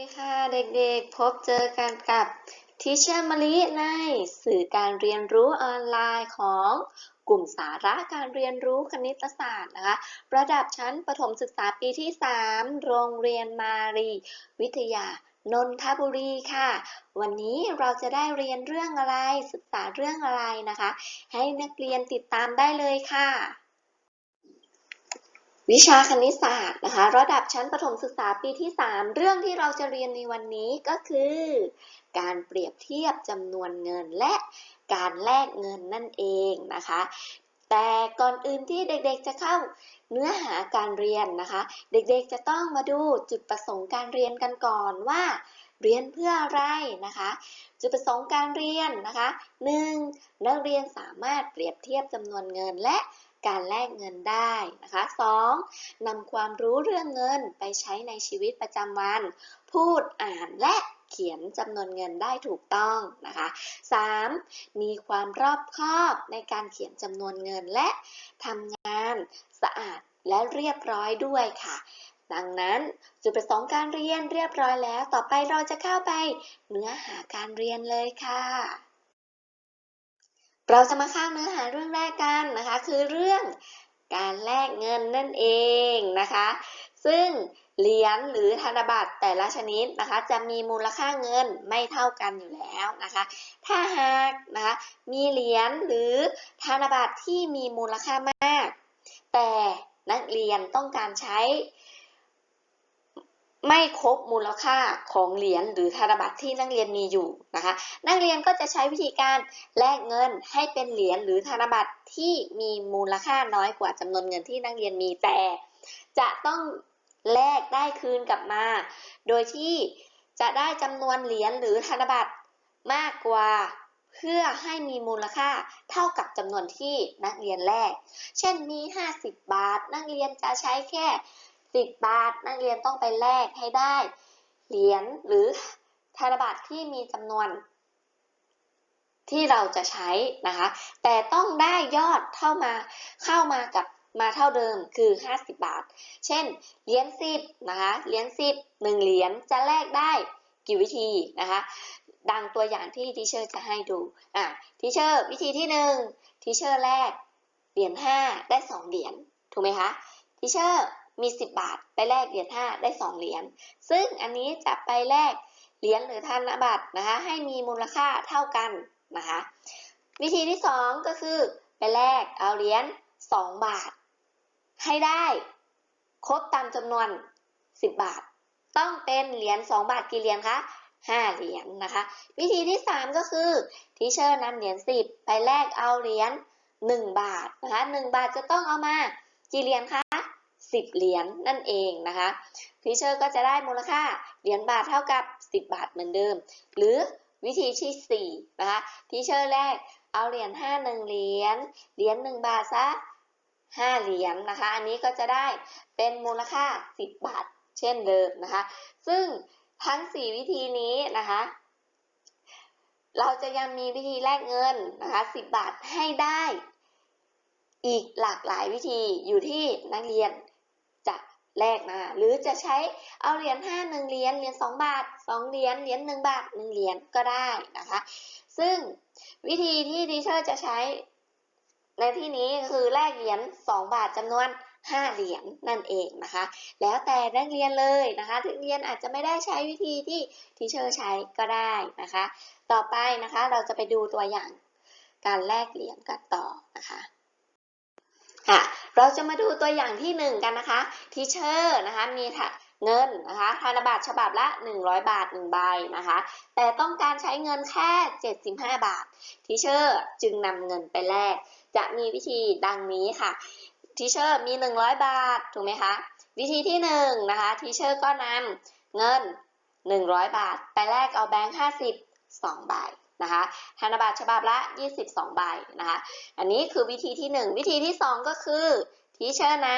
ดีค่ะเด็กๆ พบเจอกันกับทิเชอร์มะลิในสื่อการเรียนรู้ออนไลน์ของกลุ่มสาระการเรียนรู้คณิตศาสตร์นะคะระดับชั้นประถมศึกษาปีที่ 3 โรงเรียนมารีวิทยานนทบุรีค่ะ วันนี้เราจะได้เรียนเรื่องอะไรศึกษาเรื่องอะไรนะคะ ให้นักเรียนติดตามได้เลยค่ะ วิชาคณิตศาสตร์นะคะ ระดับชั้นประถมศึกษาปีที่ 3 เรื่องที่เราจะเรียนในวันนี้ก็คือ การเปรียบเทียบจำนวนเงินและการแลกเงินนั่นเองนะคะ แต่ก่อนอื่นที่เด็กๆจะเข้าเนื้อหาการเรียนนะคะ เด็กๆจะต้องมาดูจุดประสงค์การเรียนกันก่อนว่า เรียนเพื่ออะไรนะคะ จุดประสงค์การเรียนนะคะ 1. นักเรียนสามารถเปรียบเทียบจำนวนเงินและ การแลกเงินได้นะคะ 2. นำความรู้เรื่องเงินไปใช้ในชีวิตประจำวัน พูดอ่านและเขียนจำนวนเงินได้ถูกต้องนะคะ 3. มีความรอบคอบในการเขียนจำนวนเงินและทำงานสะอาดและเรียบร้อยด้วยค่ะ ดังนั้นจุดประสงค์การเรียนเรียบร้อยแล้ว ต่อไปเราจะเข้าไปเนื้อหาการเรียนเลยค่ะ เราจะมาเข้าเนื้อหาเรื่องแรกกันนะคะ คือเรื่องการแลกเงินนั่นเองนะคะ ซึ่งเหรียญหรือธนบัตรแต่ละชนิดนะคะ จะมีมูลค่าเงินไม่เท่ากันอยู่แล้วนะคะ ถ้าหากนะคะมีเหรียญหรือธนบัตรที่มีมูลค่ามาก แต่นักเรียนต้องการใช้ ไม่ครบมูลค่าของเหรียญหรือธนบัตรที่นักเรียนมีอยู่นะคะ นักเรียนก็จะใช้วิธีการแลกเงินให้เป็นเหรียญหรือธนบัตรที่มีมูลค่าน้อยกว่าจำนวนเงินที่นักเรียนมีแต่ จะต้องแลกได้คืนกลับมา โดยที่จะได้จำนวนเหรียญหรือธนบัตรมากกว่าเพื่อให้มีมูลค่าเท่ากับจำนวนที่นักเรียนแลก เช่นมี 50 บาท นักเรียนจะใช้แค่ 10 บาท นักเรียนต้องไปแลกให้ได้ เหรียญหรือธนบัตรที่มีจำนวน ที่เราจะใช้นะคะ แต่ต้องได้ยอดเข้ามาเข้ามากับมาเท่าเดิมคือ 50 บาท เช่น เหรียญ10นะคะ เหรียญ10 1เหรียญจะแลกได้กี่วิธีนะคะ ดังตัวอย่างที่ทีเชอร์จะให้ดู อะทีเชอร์วิธีที่1ทีเชอร์แลกเหรียญ5ได้ 2 เหรียญ ถูกไหมคะทีเชอร์ มี 10 บาท ไปแลกเหรียญ5ได้ 2 เหรียญ ซึ่งอันนี้จะไปแลกเหรียญหรือธนบัตรนะคะ ให้มีมูลค่าเท่ากันนะคะ วิธีที่ 2 ก็คือไปแลกเอาเหรียญ2 บาท ให้ได้ครบตามจำนวน 10 บาท ต้องเป็นเหรียญ2บาทกี่เหรียญคะ5เหรียญนะคะ วิธีที่ 3 ก็คือทีเชอร์นำเหรียญ10 ไปแลกเอาเหรียญ1บาทนะคะ1บาทจะต้องเอามากี่เหรียญคะ 10 เหรียญนั่นเองนะคะทีเชอร์ก็จะได้มูลค่าเหรียญบาทเท่ากับ 10 บาทเหมือนเดิม หรือวิธีที่4นะคะทีเชอร์แรกเอาเหรียญ5 1เหรียญเหรียญ1บาทซะ5เหรียญนะคะ อันนี้ก็จะได้เป็นมูลค่า 10 บาทเช่นเดิมนะคะ ซึ่งทั้ง 4 วิธีนี้นะคะ เราจะยังมีวิธีแลกเงินนะคะ 10 บาทให้ได้ อีกหลากหลายวิธีอยู่ที่นักเรียน แลกมา หรือจะใช้เอาเหรียญ5 1เหรียญเหรียญ2บาท2เหรียญเหรียญ1บาท1เหรียญก็ได้นะคะ ซึ่งวิธีที่ดีเชอร์จะใช้ในที่นี้คือแลกเหรียญ2บาทจำนวน5เหรียญนั่นเองนะคะ แล้วแต่นักเรียนเลยนะคะนักเรียนอาจจะไม่ได้ใช้วิธีที่ทีเชอร์ใช้ก็ได้นะคะ ต่อไปนะคะเราจะไปดูตัวอย่างการแลกเหรียญกันต่อนะคะ่ะเราจะมาดูตัวอย่างที่ 1 กันนะคะทีเชอร์นะคะมีเงินนะคะธนบัตรฉบับละ 100 บาท1ใบนะคะ แต่ต้องการใช้เงินแค่ 75 บาททีเชอร์จึงนำเงินไปแลกจะมีวิธีดังนี้ค่ะทีเชอร์มี 100 บาทถูกไหมคะวิธีที่1นนะคะทีเชอร์ก็นำเงิน 100 บาท ไปแลกเอาแบงค์50 2ใบ นะคะธนบัตรฉบับละ 22 ใบนะคะ อันนี้คือวิธีที่ 1 วิธีที่ 2 ก็คือทีเชอร์น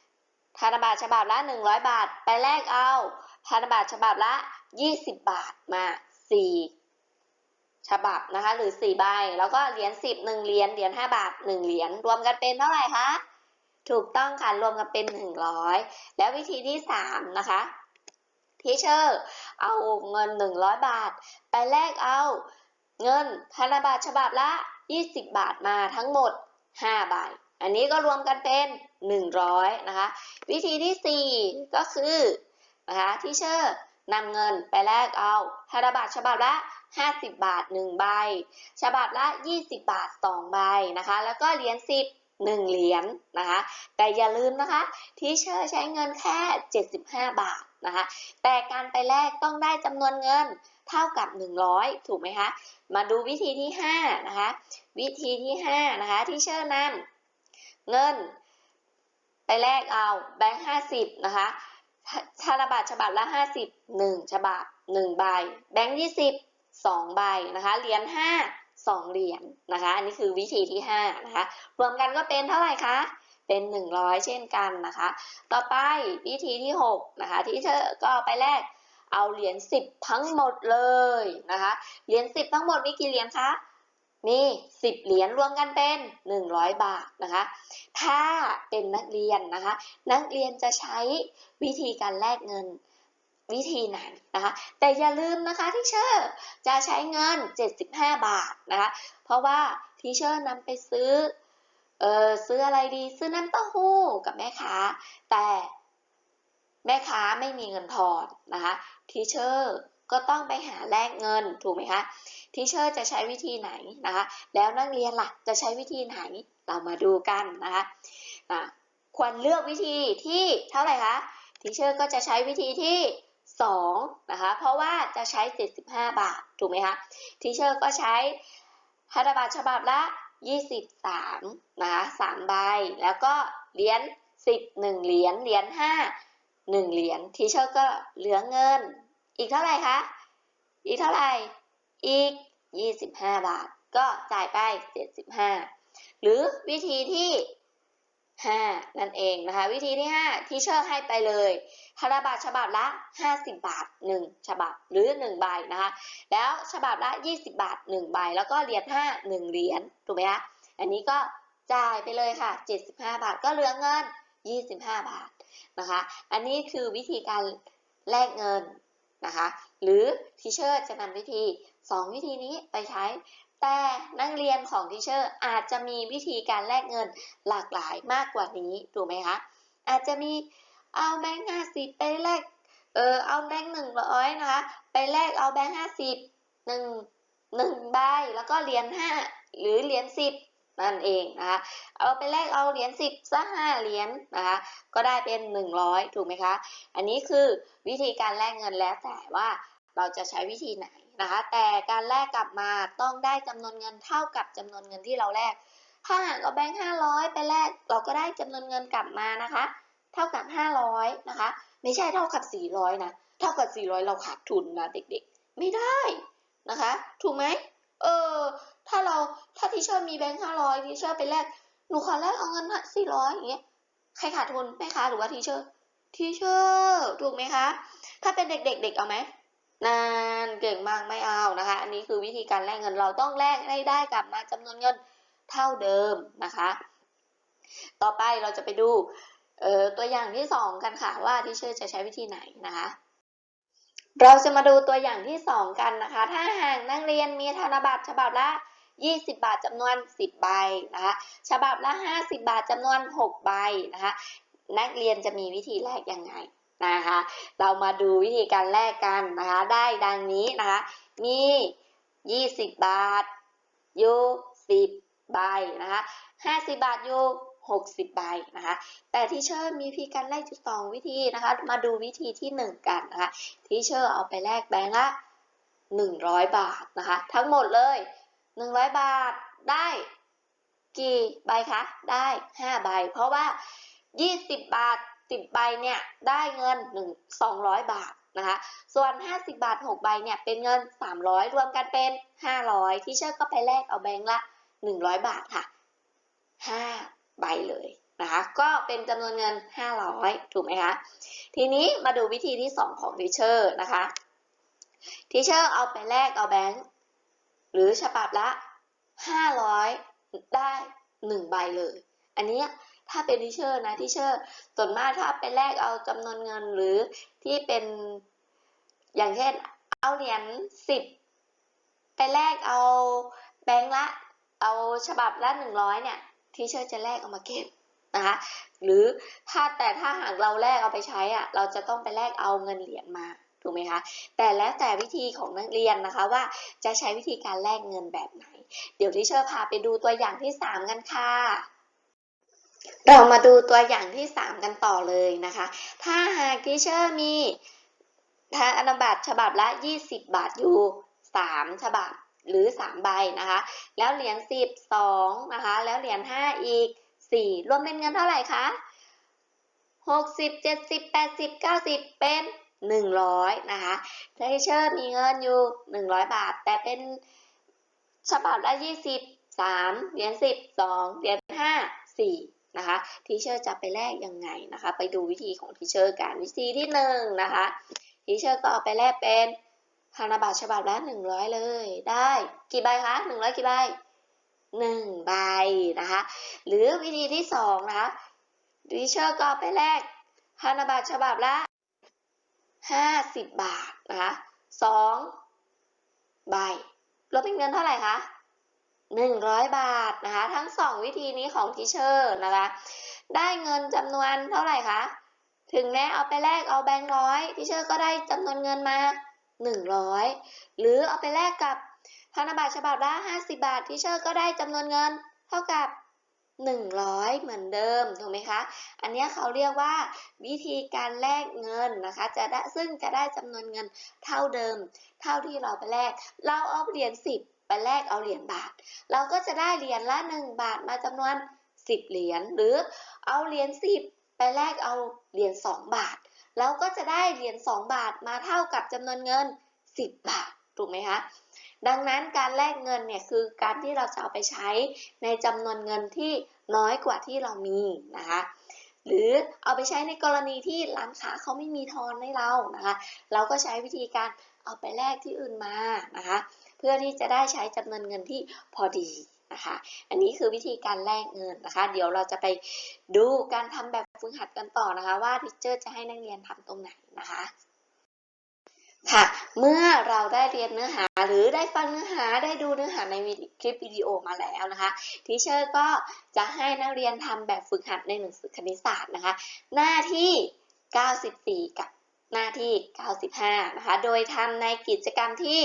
ำธนบัตรฉบับละ 100 บาท ไปแลกเอาธนบัตรฉบับละ 20 บาทมา 4 ฉบับนะคะ หรือ 4 ใบ แล้วก็เหรียญ10 1เหรียญ เหรียญ5บาท 1 เหรียญ รวมกันเป็นเท่าไหร่คะ ถูกต้องค่ะ รวมกันเป็น 100 แล้ววิธีที่ 3 นะคะทีเชอร์เอาเงิน 100 บาท ไปแลกเอา เงินธนบัตรฉบับละ 20 บาทมาทั้งหมด 5 ใบ อันนี้ก็รวมกันเป็น 100 นะคะ วิธีที่ 4 ก็คือนะคะที่เชอร์นำเงินไปแลกเอาธนบัตรฉบับละ 50 บาท 1 ใบ ฉบับละ 20 บาท 2 ใบนะคะ แล้วก็เหรียญ10 1เหรียญนะคะ แต่อย่าลืมนะคะ ทีเชอร์ใช้เงินแค่ 75 บาทนะคะ แต่การไปแลกต้องได้จำนวนเงิน เท่ากับ 100 ถูกไหมคะ มาดูวิธีที่ 5 นะคะ วิธีที่ 5 นะคะ ที่เชอร์นำเงิน ไปแลกเอาแบงค์50 นะคะธนบัตรฉบับละ 50 1 ฉบับ 1 ใบ แบงค์20 2 ใบนะคะ เหรียญ5 2 เหรียญนะคะ อันนี้คือวิธีที่ 5 นะคะ รวมกันก็เป็นเท่าไหร่คะ เป็น 100 เช่นกันนะคะ ต่อไปวิธีที่ 6 นะคะ ที่เธอก็ไปแลก เอาเหรียญ10 ทั้งหมดเลยนะคะ เหรียญ10 ทั้งหมดมีกี่เหรียญคะมี10 เหรียญรวมกันเป็น 100 บาทนะคะ ถ้าเป็นนักเรียนนะคะ นักเรียนจะใช้วิธีการแลกเงินวิธีไหนนะคะ แต่อย่าลืมนะคะที่เชอร์จะใช้เงิน 75 บาทนะคะ เพราะว่าทีเชอร์นำไปซื้อ เออซื้ออะไรดี ซื้อน้ำเต้าหู้กับแม่ค้า แต่ แม่ค้าไม่มีเงินทอนนะคะทีเชอร์ก็ต้องไปหาแลกเงินถูกไหมคะทีเชอร์จะใช้วิธีไหนนะคะ แล้วนักเรียนล่ะจะใช้วิธีไหนเรามาดูกันนะคะะควรเลือกวิธีที่เท่าไหร่คะทีเชอร์ก็จะใช้วิธีที่2นะคะเพราะว่าจะใช้ 75 บาทถูกไหมคะทีเชอร์ก็ใช้ธนบัตรฉบับละ 23นะคะ3ใบแล้วก็เหรียญ10 1เหรียญเหรียญ5 1 เหรียญทีเชอร์ก็เหลือเงิน อีกเท่าไหร่คะ อีกเท่าไหร่ อีก 25 บาท ก็จ่ายไป 75 หรือวิธีที่ 5 นั่นเองนะคะ วิธีที่ 5 ทีเชอร์ให้ไปเลยธนบัตรฉบับละ 50 บาท 1 ฉบับหรือ 1 ใบนะคะ แล้วฉบับละ 20 บาท 1 ใบ แล้วก็เหรียญ5 1 เหรียญถูกไหมคะอันนี้ก็จ่ายไปเลยค่ะ 75 บาทก็เหลือเงิน 25 บาท นะคะ อันนี้คือวิธีการแลกเงินนะคะ หรือทิเชอร์จะนำวิธี 2 วิธีนี้ไปใช้ แต่นักเรียนของทิเชอร์อาจจะมีวิธีการแลกเงินหลากหลายมากกว่านี้ถูกไหมคะ อาจจะมีเอาแบงค์ห้าสิบไปแลก เออ เอาแบงค์หนึ่งร้อยนะคะ ไปแลกเอาแบงค์ห้าสิบหนึ่งหนึ่งใบ แล้วก็เหรียญห้าหรือเหรียญสิบ นั่นเองนะคะเอาไปแลกเอาเหรียญสิบซะห้าเหรียญนะคะก็ได้เป็นหนึ่งร้อยถูกไหมคะ อันนี้คือวิธีการแลกเงินแล้วแต่ว่าเราจะใช้วิธีไหนนะคะแต่การแลกกลับมาต้องได้จำนวนเงินเท่ากับจำนวนเงินที่เราแลกถ้าหากเอาแบงค์ห้าร้อยไปแลกเราก็ได้จำนวนเงินกลับมานะคะ เท่ากับ 500นะคะไม่ใช่เท่ากับ 400นะเท่ากับ 400 เราขาดทุนนะเด็กๆ ไม่ได้นะคะ ถูกไหมเออ ถ้าเราถ้าทีเชอร์มีแบงค์500ทีเชอร์ไปแลกหนูขอแลกเอาเงิน400อยอย่างเงี้ยใครขาดทุนแม่ค้าหรือว่าทีเชอร์ทีเชอร์ถูกไหมคะ ถ้าเป็นเด็กๆเด็กเอาไหมนานเก่งมากไม่เอานะคะ อันนี้คือวิธีการแลกเงินเราต้องแลกให้ได้กลับมาจำนวนเงินเท่าเดิมนะคะ ต่อไปเราจะไปดูเออตัวอย่างที่สองกันค่ะว่าที่เชื่อจะใช้วิธีไหนนะคะ เราจะมาดูตัวอย่างที่สองกันนะคะ ถ้าหากนักเรียนมีธนบัตรฉบับละ 20 บาทจำนวน 10 ใบนะคะฉบับละ 50 บาทจำนวน 6 ใบนะคะนักเรียนจะมีวิธีแลกยังไงนะคะเรามาดูวิธีการแลกกันนะคะได้ดังนี้นะคะมี 20 บาทอยู่10 ใบนะคะ50 บาทอยู่60 ใบนะคะ แต่ที่เชอร์มีพีการแลกจุดสองวิธีนะคะ มาดูวิธีที่ 1 กันนะคะที่เชอร์เอาไปแลกแบงค์ละ 100 บาทนะคะ ทั้งหมดเลย 100บาทได้กี่ใบคะ ได้5ใบ เพราะว่า20บบาท10ใบเนี่ยได้เงิน1 200บาทนะคะ ส่วน50บบาท6ใบเนี่ยเป็นเงิน300รวมกันเป็น500ที่เชอร์ก็ไปแลกเอาแบงค์ละ100บาทค่ะ5ใบเลยนะคะ ก็เป็นจำนวนเงิน500ถูกไหมคะ ทีนี้มาดูวิธีที่2ของทีเชอร์นะคะทีเชอร์เอาไปแลกเอาแบงค์ หรือฉบับละ 500 ได้ 1 ใบเลย อันนี้ถ้าเป็นทีเชอร์นะทีเชอร์ส่วนมากถ้าไปแลกเอาจำนวนเงินหรือที่เป็นอย่างเช่นเอาเหรียญสิบไปแลกเอาแบงค์ละ เอาฉบับละหนึ่งร้อยเนี่ยทีเชอร์จะแลกเอามาเก็บนะคะหรือถ้าแต่ถ้าหากเราแลกเอาไปใช้อะเราจะต้องไปแลกเอาเงินเหรียญมา ถูกไหมคะแต่แล้วแต่วิธีของนักเรียนนะคะว่าจะใช้วิธีการแลกเงินแบบไหน เดี๋ยวทีเชอร์พาไปดูตัวอย่างที่สามกันค่ะเรามาดูตัวอย่างที่สามกันต่อเลยนะคะ ถ้าหากทีเชอร์มีธนบัตรฉบับละ 20 บาทอยู่ 3 ฉบับหรือ 3 ใบนะคะ แล้วเหรียญ10 2นะคะ แล้วเหรียญ5 อีก 4 รวมเป็นเงินเท่าไหร่คะ 60 70 80 90 เป็น 100นะคะทีเชอร์มีเงินอยู่ 100 บาท แต่เป็นฉบับละ 20 3เหรียญ10 2เหรียญ5 4นะคะทีเชอร์จะไปแลกยังไงนะคะ ไปดูวิธีของทีเชอร์กันวิธีที่หนึ่งนะคะทีเชอร์ก็เอาไปแลกเป็นธนบัตรฉบับละ 100 เลย ได้กี่ใบคะ 100 กี่ใบ1ใบนะคะหรือวิธีที่สองนะคะทีเชอร์ก็เอาไปแลกธนบัตรฉบับละ 50 บาทนะคะ2ใบรวมเป็นเงินเท่าไหร่คะ100 บาทนะคะ ทั้ง 2 วิธีนี้ของทีเชอร์นะคะ ได้เงินจำนวนเท่าไหร่คะถึงแม้เอาไปแลกเอาแบงค์ร้อยทีเชอร์ก็ได้จำนวนเงินมา 100 หรือเอาไปแลกกับธนบัตรฉบับละ50 บาททีเชอร์ก็ได้จำนวนเงินเท่ากับ 100 เหมือนเดิมถูกไหมคะ อันนี้เขาเรียกว่าวิธีการแลกเงินนะคะ จะได้ซึ่งจะได้จำนวนเงินเท่าเดิม เท่าที่เราไปแลก เราเอาเหรียญ10 ไปแลกเอาเหรียญบาท เราก็จะได้เหรียญละ 1 บาทมาจำนวน 10 เหรียญ หรือเอาเหรียญ10 ไปแลกเอาเหรียญ2บาท เราก็จะได้เหรียญ2บาทมาเท่ากับจำนวนเงิน 10 บาท ถูกไหมคะดังนั้นการแลกเงินเนี่ยคือการที่เราจะเอาไปใช้ในจำนวนเงินที่น้อยกว่าที่เรามีนะคะหรือเอาไปใช้ในกรณีที่ร้านค้าเขาไม่มีทอนให้เรานะคะเราก็ใช้วิธีการเอาไปแลกที่อื่นมานะคะเพื่อที่จะได้ใช้จำนวนเงินที่พอดีนะคะอันนี้คือวิธีการแลกเงินนะคะ เดี๋ยวเราจะไปดูการทำแบบฝึกหัดกันต่อนะคะ ว่าทิเจอร์จะให้นักเรียนทำตรงไหนนะคะ ค่ะ เมื่อเราได้เรียนเนื้อหาหรือได้ฟังเนื้อหาได้ดูเนื้อหาในคลิปวิดีโอมาแล้วนะคะทีเชอร์ก็จะให้นักเรียนทำแบบฝึกหัดในหนังสือคณิตศาสตร์นะคะ หน้าที่ 94 กับหน้าที่ 95 นะคะ โดยทำในกิจกรรมที่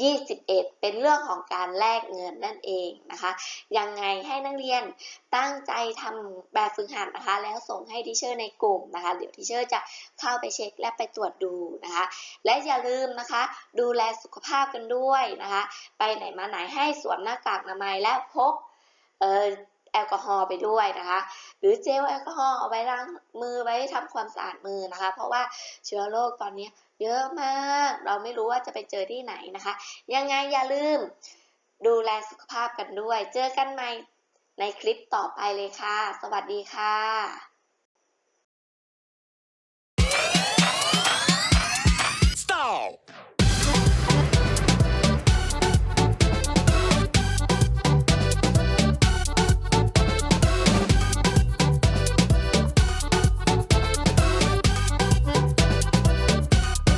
21 เป็นเรื่องของการแลกเงินนั่นเองนะคะ ยังไงให้นักเรียนตั้งใจทำแบบฝึกหัดนะคะ แล้วส่งให้ทิเชอร์ในกลุ่มนะคะ เดี๋ยวทิเชอร์จะเข้าไปเช็คและไปตรวจดูนะคะ และอย่าลืมนะคะ ดูแลสุขภาพกันด้วยนะคะ ไปไหนมาไหนให้สวมหน้ากากอนามัยและพกเอ่อ แอลกอฮอล์ไปด้วยนะคะ หรือเจลแอลกอฮอล์เอาไว้ล้างมือไว้ทำความสะอาดมือนะคะ เพราะว่าเชื้อโรคตอนนี้เยอะมาก เราไม่รู้ว่าจะไปเจอที่ไหนนะคะ ยังไงอย่าลืมดูแลสุขภาพกันด้วย เจอกันใหม่ในคลิปต่อไปเลยค่ะ สวัสดีค่ะ